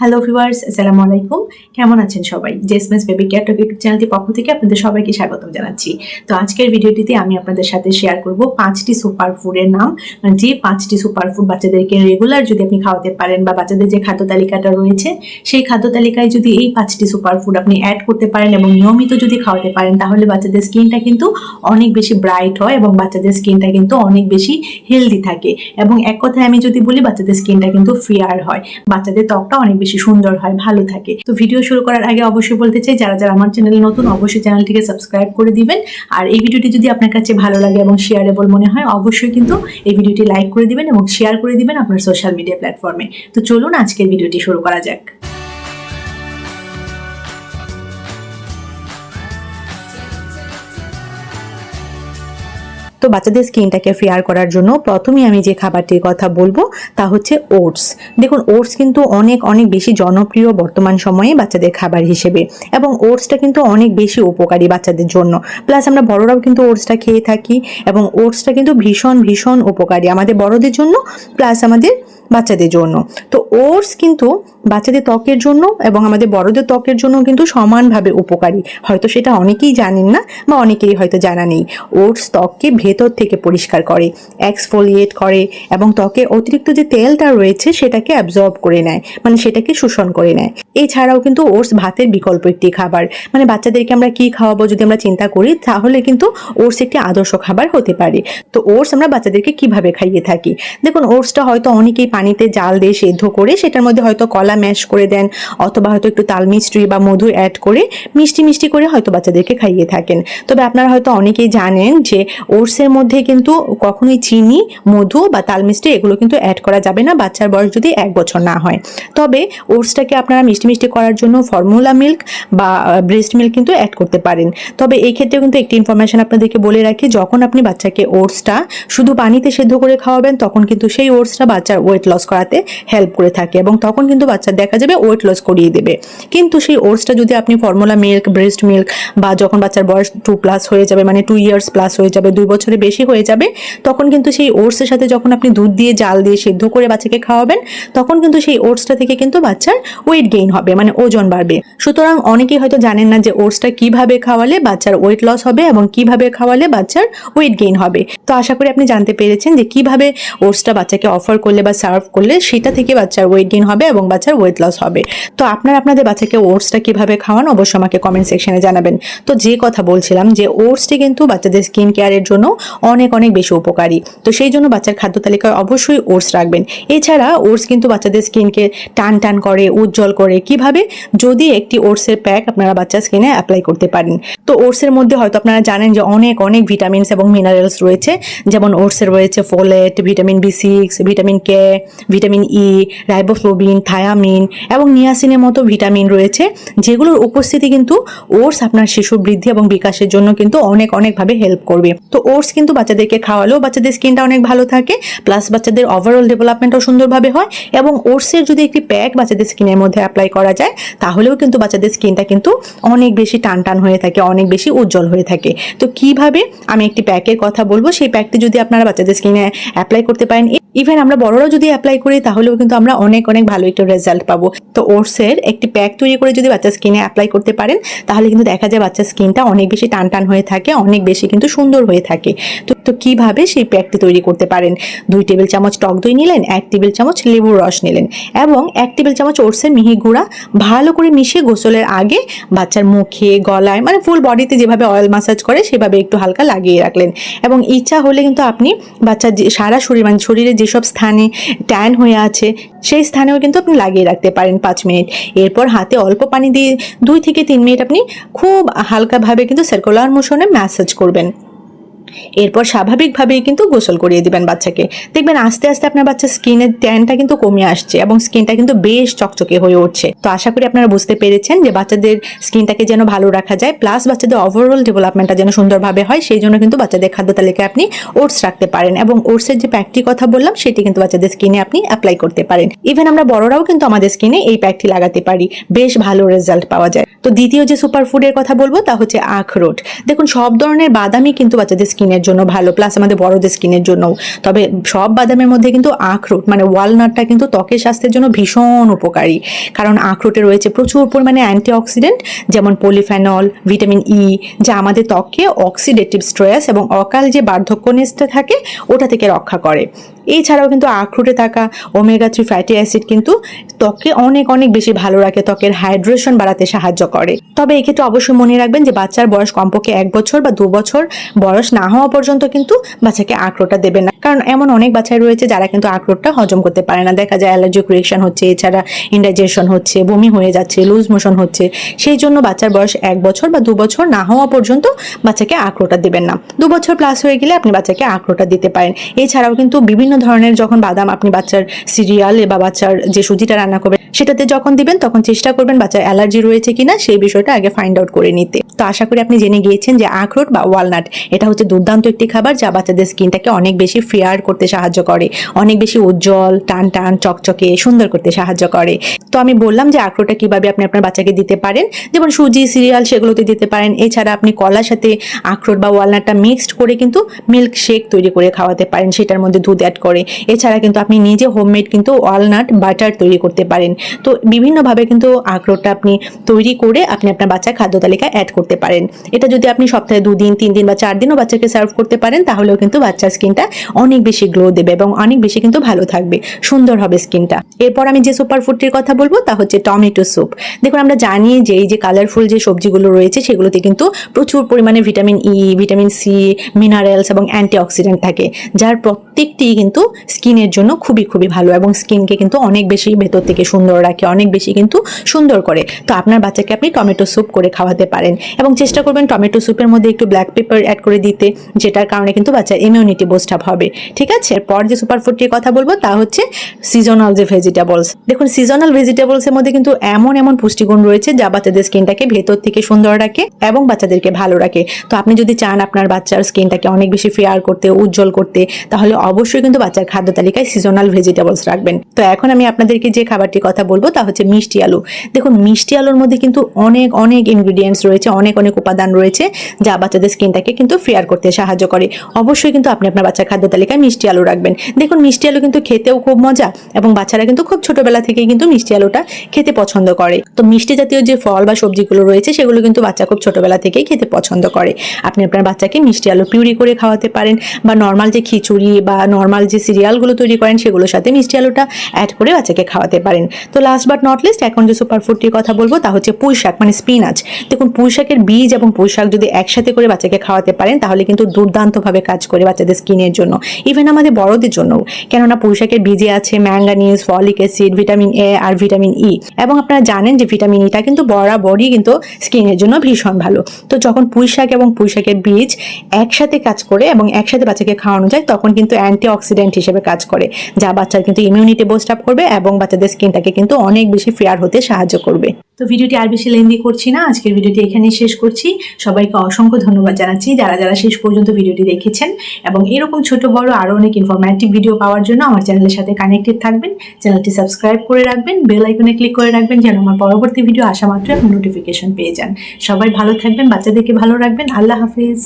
Hello viewers আসসালামু আলাইকুম কেমন আছেন সবাই? জেসমেস বেবি কেয়ার টক ইউটিউব চ্যানেলটির পক্ষ থেকে আপনাদের সবাইকে স্বাগতম জানাচ্ছি। তো আজকের ভিডিওটিতে আমি আপনাদের সাথে শেয়ার করব পাঁচটি সুপার ফুডের নাম। মানে যে পাঁচটি সুপার ফুড বাচ্চাদেরকে রেগুলার যদি আপনি খাওয়াতে পারেন বা বাচ্চাদের যে খাদ্য তালিকাটা রয়েছে, সেই খাদ্য তালিকায় যদি এই পাঁচটি সুপার ফুড আপনি অ্যাড করতে পারেন এবং নিয়মিত যদি খাওয়াতে পারেন, তাহলে বাচ্চাদের স্কিনটা কিন্তু অনেক বেশি ব্রাইট হয় এবং বাচ্চাদের স্কিনটা কিন্তু অনেক বেশি হেলদি থাকে। এবং এক কথায় আমি যদি বলি, বাচ্চাদের স্কিনটা কিন্তু ফেয়ার হয়। বাচ্চাদের ত্বকটা অনেক বেশি সুন্দর হয়, ভালো থাকে। তো ভিডিও শুরু করার আগে অবশ্যই বলতে চাই, যারা যারা আমার চ্যানেল নতুন, অবশ্যই চ্যানেলটিকে সাবস্ক্রাইব করে দিবেন। আর এই ভিডিওটি যদি আপনার কাছে ভালো লাগে এবং শেয়ারেবল মনে হয়, অবশ্যই কিন্তু এই ভিডিওটি লাইক করে দিবেন এবং শেয়ার করে দিবেন আপনার সোশ্যাল মিডিয়া প্ল্যাটফর্মে তো চলুন আজকের ভিডিওটি শুরু করা যাক। বাচ্চাদের স্কিনটাকে ফেয়ার করার জন্য প্রথমেই আমি যে খাবারটির কথা বলব, তা হচ্ছে ওটস। দেখুন, ওটস কিন্তু অনেক অনেক বেশি জনপ্রিয় বর্তমান সময়ে বাচ্চাদের খাবার হিসেবে এবং ওটসটা কিন্তু অনেক বেশি উপকারী বাচ্চাদের জন্য। প্লাস আমরা বড়রাও কিন্তু ওটসটা খেয়ে থাকি এবং ওটসটা কিন্তু ভীষণ ভীষণ উপকারী আমাদের বড়দের জন্য, প্লাস আমাদের বাচ্চাদের জন্য। তো ওটস কিন্তু বাচ্চাদের ত্বকের জন্য এবং আমাদের বড়দের ত্বকের জন্য কিন্তু সমানভাবে উপকারী। হয়তো সেটা অনেকেই জানেন না বা অনেকেরই হয়তো জানা নেই। ওটস ত্বককে ভেতর থেকে পরিষ্কার করে এক্সফোলিয়েট করে এবং ত্বকের অতিরিক্ত যে তেলটা রয়েছে সেটাকে অ্যাবজর্ব করে নেয় মানে সেটাকে শোষণ করে নেয়। এছাড়াও কিন্তু ওটস ভাতের বিকল্প একটি খাবার। মানে বাচ্চাদেরকে আমরা কি খাওয়াবো যদি আমরা চিন্তা করি, তাহলে কিন্তু ওটস একটি আদর্শ খাবার হতে পারে। তো ওটস আমরা বাচ্চাদেরকে কীভাবে খাইয়ে থাকি? দেখুন, ওটসটা হয়তো অনেকেই পানিতে জাল দিয়ে সেদ্ধ করে সেটার মধ্যে হয়তো কলা ম্যাশ করে দেন অথবা হয়তো একটু তাল মিষ্টি বা মধু অ্যাড করে মিষ্টি মিষ্টি করে হয়তো বাচ্চাদেরকে খাইয়ে থাকেন। তবে আপনারা হয়তো অনেকেই জানেন যে ওটসের মধ্যে কিন্তু কখনোই চিনি, মধু বা তাল মিষ্টি এগুলো কিন্তু অ্যাড করা যাবে না, বাচ্চার বয়স যদি এক বছর না হয়। তবে ওটসটাকে আপনারা মিষ্টি মিষ্টি করার জন্য ফর্মুলা মিল্ক বা ব্রেস্ট মিল্ক কিন্তু অ্যাড করতে পারেন। তবে এই ক্ষেত্রে কিন্তু একটি ইনফরমেশন আপনাদেরকে বলে রাখি, যখন আপনি বাচ্চাকে ওটসটা শুধু পানিতে সেদ্ধ করে খাওয়াবেন, তখন কিন্তু সেই ওটসটা বাচ্চার ওয়েট লস করাতে হেল্প করে থাকে এবং তখন কিন্তু বাচ্চার দেখা যাবে ওয়েট লস করিয়ে দেবে। কিন্তু সেই ওটসটা যদি আপনি ফর্মুলা মিল্ক ব্রেস্ট মিল্ক বা যখন বাচ্চার বয়স টু প্লাস হয়ে যাবে মানে টু ইয়ার্স প্লাস হয়ে যাবে, দুই বছরে বেশি হয়ে যাবে, তখন কিন্তু সেই ওটসের সাথে যখন আপনি দুধ দিয়ে, জাল দিয়ে সেদ্ধ করে বাচ্চাকে খাওয়াবেন, তখন কিন্তু সেই ওটসটা থেকে কিন্তু বাচ্চার ওয়েট গেইন হবে মানে ওজন বাড়বে। সুতরাং অনেকেই হয়তো জানেন না যে ওটসটা কীভাবে খাওয়ালে বাচ্চার ওয়েট লস হবে এবং কীভাবে খাওয়ালে বাচ্চার ওয়েট গেইন হবে। তো আশা করি আপনি জানতে পেরেছেন যে কীভাবে ওটসটা বাচ্চাকে অফার করলে বা সার্ভ করলে সেটা থেকে বাচ্চার ওয়েট গেইন হবে এবং বাচ্চার ওয়েট লস হবে। তো আপনারা আপনাদের বাচ্চাকে ওটসটা কীভাবে খাওয়ান অবশ্যই আমাকে কমেন্ট সেকশনে জানাবেন। তো যে কথা বলছিলাম যে ওটসটি কিন্তু বাচ্চাদের স্কিন কেয়ারের জন্য অনেক অনেক বেশি উপকারী। তো সেই জন্য বাচ্চার খাদ্য তালিকায় অবশ্যই ওটস রাখবেন। এছাড়া ওটস কিন্তু বাচ্চাদের স্কিনকে টান টান করে, উজ্জ্বল করে। কীভাবে? যদি একটি ওটসের প্যাক আপনারা বাচ্চার স্কিনে অ্যাপ্লাই করতে পারেন। তো ওটসের মধ্যে হয়তো আপনারা জানেন যে অনেক অনেক ভিটামিনস এবং মিনারেলস রয়েছে। যেমন ওটসের রয়েছে folate, vitamin B six, vitamin K, vitamin E, riboflavin, thiamine এবং নিয়াসিনের মতো ভিটামিন রয়েছে, যেগুলোর উপস্থিতি কিন্তু ওটস আপনার শিশু বৃদ্ধি এবং বিকাশের জন্য কিন্তু অনেক, অনেকভাবে হেল্প করবে। তো ওটস কিন্তু বাচ্চাদেরকে খাওয়ালেও বাচ্চাদের স্কিনটা অনেক ভালো থাকে প্লাস বাচ্চাদের ওভারঅল ডেভেলপমেন্টও সুন্দরভাবে হয় এবং ওটসের যদি একটি প্যাক বাচ্চাদের স্কিনের মধ্যে অ্যাপ্লাই করা যায়, তাহলেও কিন্তু বাচ্চাদের স্কিনটা কিন্তু অনেক বেশি টান টান হয়ে থাকে, অনেক বেশি উজ্জ্বল হয়ে থাকে। তো কীভাবে আমি একটি প্যাকের কথা বলব? সেই প্যাকটি যদি আপনারা বাচ্চাদের স্কিনে অ্যাপ্লাই করতে পারেন ইভেন আমরা বড়রাও যদি অ্যাপ্লাই করি, তাহলেও কিন্তু আমরা অনেক অনেক ভালো একটা রেজাল্ট পাবো। তো ওটসের একটি প্যাক তৈরি করে যদি বাচ্চার স্কিনে অ্যাপ্লাই করতে পারেন, তাহলে কিন্তু দেখা যায় বাচ্চার স্কিনটা অনেক বেশি টান টান হয়ে থাকে, অনেক বেশি কিন্তু সুন্দর হয়ে থাকে। তো তো কীভাবে সেই প্যাকটি তৈরি করতে পারেন? দুই টেবিল চামচ টক দই নিলেন, এক টেবিল চামচ লেবুর রস নিলেন এবং এক টেবিল চামচ ওটসের মিহি গুঁড়া ভালো করে মিশিয়ে গোসলের আগে বাচ্চার মুখে, গলায় মানে ফুল বডিতে যেভাবে অয়েল মাসাজ করে, সেভাবে একটু হালকা লাগিয়ে রাখলেন। এবং ইচ্ছা হলে কিন্তু আপনি বাচ্চার সারা শরীর মানে শরীরে যেসব স্থানে ট্যান হয়ে আছে, সেই স্থানেও কিন্তু আপনি লাগিয়ে রাখতে পারেন পাঁচ মিনিট। এরপর হাতে অল্প পানি দিয়ে দুই থেকে তিন মিনিট আপনি খুব হালকাভাবে কিন্তু সার্কুলার মোশনে ম্যাসাজ করবেন। এরপর স্বাভাবিকভাবেই কিন্তু গোসল করিয়ে দিবেন বাচ্চাকে। দেখবেন আস্তে আস্তে আপনার বাচ্চার স্কিনের ট্যানটা কিন্তু কমে আসছে এবং স্কিনটা কিন্তু বেশ চকচকে হয়ে উঠছে। তো আশা করি আপনারা বুঝতে পেরেছেন যে বাচ্চাদের স্কিনটাকে যেন ভালো রাখা যায় প্লাস বাচ্চাদের ওভারঅল ডেভেলপমেন্টটা যেন সুন্দরভাবে হয়, সেই জন্য কিন্তু বাচ্চাদের খাদ্য তালিকায় আপনি ওটস রাখতে পারেন এবং ওটসের যে প্যাকটি কথা বললাম, সেটি কিন্তু বাচ্চাদের স্কিনে আপনি অ্যাপ্লাই করতে পারেন। ইভেন আমরা বড়রাও কিন্তু আমাদের স্কিনে এই প্যাকটি লাগাতে পারি, বেশ ভালো রেজাল্ট পাওয়া যায়। তো দ্বিতীয় যে সুপার ফুডের কথা বলব, তা হচ্ছে আখরোট। দেখুন, সব ধরনের বাদামই কিন্তু বাচ্চাদের স্কিনের জন্য ভালো প্লাস আমাদের বড়দের স্কিনের জন্যও তবে সব বাদামের মধ্যে কিন্তু আখরোট মানে ওয়ালনাটটা কিন্তু ত্বকের স্বাস্থ্যের জন্য ভীষণ উপকারী। কারণ আখরোটে রয়েছে প্রচুর পরিমাণে অ্যান্টিঅক্সিডেন্ট যেমন পলিফেনল ভিটামিন ই যা আমাদের ত্বককে অক্সিডেটিভ স্ট্রেস এবং অকাল যে বার্ধক্যনেসটা থাকে, ওটা থেকে রক্ষা করে। এছাড়াও কিন্তু আখরোটে থাকা ওমেগা থ্রি ফ্যাটি অ্যাসিড কিন্তু ত্বককে অনেক অনেক বেশি ভালো রাখে, ত্বকের হাইড্রেশন বাড়াতে সাহায্য করে। তবে এক্ষেত্রে অবশ্যই মনে রাখবেন যে বাচ্চার বয়স কমপক্ষে এক বছর বা দু বছর বয়স না হওয়া পর্যন্ত কিন্তু বাচ্চাকে আখরোটটা দেবেন না। কারণ এমন অনেক বাচ্চাই রয়েছে যারা কিন্তু আখরোটটা হজম করতে পারে না। দেখা যায় অ্যালার্জিক রিয়েকশন হচ্ছে, এছাড়া ইন্ডাইজেশন হচ্ছে, বমি হয়ে যাচ্ছে লুজ মোশন হচ্ছে। সেই জন্য বাচ্চার বয়স এক বছর বা দু বছর না হওয়া পর্যন্ত বাচ্চাকে আখরোটা দেবেন না। দু বছর প্লাস হয়ে গেলে আপনি বাচ্চাকে আখরোটা দিতে পারেন। এছাড়াও কিন্তু বিভিন্ন ধরনের যখন বাদাম আপনি বাচ্চার সিরিয়াল বা বাচ্চার যে সুজিটা রান্না করবেন, সেটাতে যখন দিবেন, তখন চেষ্টা করবেন বাচ্চার অ্যালার্জি রয়েছে কিনা, সেই বিষয়টা আগে ফাইন্ড আউট করে নিতে। তো আশা করি আপনি জেনে গিয়েছেন যে আখরোট বা ওয়ালনাট এটা হচ্ছে দুর্দান্ত একটি খাবার যা বাচ্চাদের স্কিনটাকে অনেক বেশি ফেয়ার করতে সাহায্য করে, অনেক বেশি উজ্জ্বল, টান টান, চকচকে, সুন্দর করতে সাহায্য করে। তো আমি বললাম যে আখরোটটা কীভাবে আপনি আপনার বাচ্চাকে দিতে পারেন, যেমন সুজি সিরিয়াল সেগুলোতে দিতে পারেন। এছাড়া আপনি কলার সাথে আখরোট বা ওয়ালনাটটা মিক্সড করে কিন্তু মিল্ক শেক তৈরি করে খাওয়াতে পারেন, সেটার মধ্যে দুধ অ্যাড করে। এছাড়া কিন্তু আপনি নিজে হোমমেড কিন্তু ওয়ালনাট বাটার তৈরি করতে পারেন। তো বিভিন্নভাবে কিন্তু আখরোটটা আপনি তৈরি করে আপনি আপনার বাচ্চার খাদ্য তালিকায় অ্যাড করতে পারেন। এটা যদি আপনি সপ্তাহে দুদিন তিন দিন বা চার দিনও বাচ্চাকে সার্ভ করতে পারেন, তাহলেও কিন্তু বাচ্চার স্কিনটা অনেক বেশি গ্লো দেবে এবং অনেক বেশি কিন্তু ভালো থাকবে, সুন্দর হবে স্কিনটা এরপর আমি যে সুপার ফুডটির কথা বলব, তা হচ্ছে টমেটো স্যুপ দেখুন, আমরা জানি যে এই যে কালারফুল যে সবজিগুলো রয়েছে, সেগুলোতে কিন্তু প্রচুর পরিমাণে vitamin E vitamin C minerals এবং অ্যান্টিঅক্সিডেন্ট থাকে, যার প্রত্যেকটি কিন্তু স্কিনের জন্য খুবই খুবই ভালো এবং স্কিনকে কিন্তু অনেক বেশি ভেতর থেকে সুন্দর রাখে, অনেক বেশি কিন্তু সুন্দর করে। তো আপনার বাচ্চাকে আপনি টমেটো স্যুপ করে খাওয়াতে পারেন এবং চেষ্টা করবেন টমেটো স্যুপের মধ্যে একটু ব্ল্যাক পেপার অ্যাড করে দিতে। যেটার কারণে কিন্তু বাচ্চার ইমিউনিটি বুস্ট আপ হবে। ঠিক আছে? এরপর যে সুপার ফুডটির কথা বলব, তা হচ্ছে সিজনাল যে ভেজিটেবলস দেখুন সিজনাল ভেজিটেবলসের মধ্যে কিন্তু এমন এমন পুষ্টিগুণ রয়েছে যা বাচ্চাদের স্কিনটাকে ভেতর থেকে সুন্দর রাখে এবং বাচ্চাদেরকে ভালো রাখে। তো আপনি যদি চান আপনার বাচ্চার স্কিনটাকে অনেক বেশি ফেয়ার করতে, উজ্জ্বল করতে, তাহলে অবশ্যই কিন্তু বাচ্চার খাদ্য তালিকায় সিজনাল ভেজিটেবলস রাখবেন। তো এখন আমি আপনাদেরকে যে খাবারটির কথা বলব, তা হচ্ছে মিষ্টি আলু। দেখুন, মিষ্টি আলুর মধ্যে কিন্তু অনেক অনেক ইনগ্রিডিয়েন্টস রয়েছে, অনেক অনেক উপাদান রয়েছে যা বাচ্চাদের স্কিনটাকে কিন্তু ফেয়ার করতে সাহায্য করে। অবশ্যই কিন্তু আপনি আপনার বাচ্চার খাদ্য তালিকায় মিষ্টি আলু রাখবেন। দেখুন, মিষ্টি আলু কিন্তু খেতেও খুব মজা এবং বাচ্চারা কিন্তু খুব ছোটবেলা থেকেই কিন্তু মিষ্টি আলুটা খেতে পছন্দ করে। তো মিষ্টি জাতীয় যে ফল বা সবজিগুলো রয়েছে, সেগুলো কিন্তু বাচ্চা খুব ছোটবেলা থেকেই খেতে পছন্দ করে। আপনি আপনার বাচ্চাকে মিষ্টি আলু পিউরি করে খাওয়াতে পারেন বা নর্মাল যে খিচুড়ি বা নর্মাল যে সিরিয়ালগুলো তৈরি করেন, সেগুলোর সাথে মিষ্টি আলুটা অ্যাড করে বাচ্চাকে খাওয়াতে পারেন। তো লাস্ট বাট নট লিস্ট এখন যে সুপার ফুডটির কথা বলব, তা হচ্ছে পুঁই শাক মানে স্পিনাচ দেখুন পুঁই শাকের বীজ এবং পুঁই শাক যদি একসাথে করে বাচ্চাকে খাওয়াতে পারেন, তাহলে কিন্তু দুর্দান্তভাবে কাজ করে বাচ্চাদের স্কিনের জন্য ইভেন আমাদের বড়দের জন্যও। কেননা পুঁই শাকের বীজে আছে manganese folic acid vitamin A R vitamin E এবং আপনারা জানেন যে ভিটামিন ইটা কিন্তু বরাবরই কিন্তু স্কিনের জন্য ভীষণ ভালো। তো যখন পুঁই শাক এবং পুঁই শাকের বীজ একসাথে কাজ করে এবং একসাথে বাচ্চাকে খাওয়ানো যায়, তখন কিন্তু অ্যান্টি অক্সিডেন্ট হিসেবে কাজ করে, যা বাচ্চার কিন্তু ইমিউনিটি বোস্ট আপ করবে এবং বাচ্চাদের স্কিনটাকে কিন্তু অনেক বেশি ফেয়ার হতে সাহায্য করবে। তো ভিডিওটি আর বেশি লেন্দি করছি না, আজকের ভিডিওটি এখানেই শেষ করছি। সবাইকে অসংখ্য ধন্যবাদ জানাচ্ছি যারা যারা শেষ পর্যন্ত ভিডিওটি দেখেছেন। এবং এরকম ছোট, বড়, আরও অনেক ইনফরমেটিভ ভিডিও পাওয়ার জন্য আমার চ্যানেলের সাথে কানেক্টেড থাকবেন। চ্যানেলটি সাবস্ক্রাইব করে রাখবেন বেল আইকনে ক্লিক করে রাখবেন যেন আমার পরবর্তী ভিডিও আসা মাত্র নোটিফিকেশন পেয়ে যান। সবাই ভালো থাকবেন, বাচ্চাদেরকে ভালো রাখবেন। আল্লাহ হাফিজ।